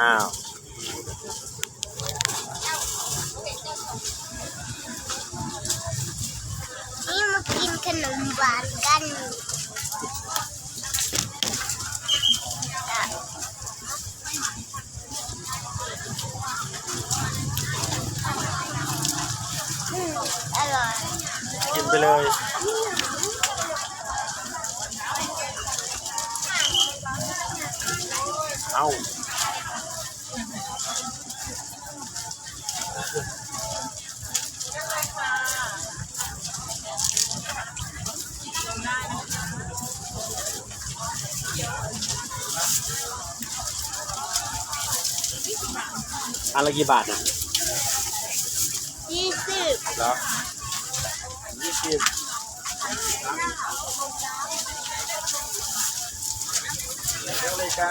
อ้าวนี่มากินขนมหวานกันอืมอร่อยกินไปเลยเอา อันละกี่บาทนะยี่สิบเหรอยี่สิบเร็วเลยจ้า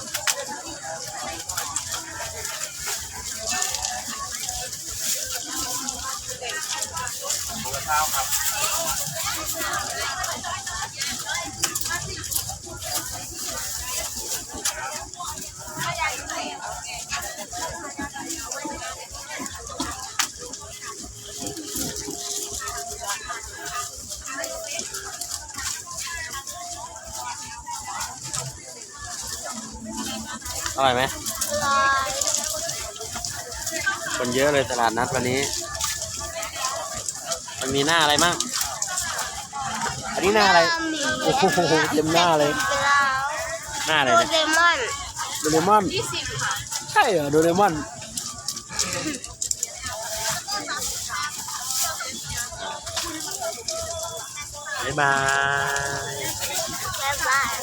เดียวเนาะเร็วเลยจ้าบาทหมูกระเท้าครับอร่อยไหมอร่อยคนเยอะเลยตลาดนัดวันนี้ มันมีหน้าอะไรมั่งอันนี้หน้าอะไร โอ้โหเต็มหน้าเลย หน้าอะไรโดเนี่ยเรมอนโดเรมอน ยี่สิบค่ะใช่เหรอโดเรมอน บ๊ายบาย บ๊ายบาย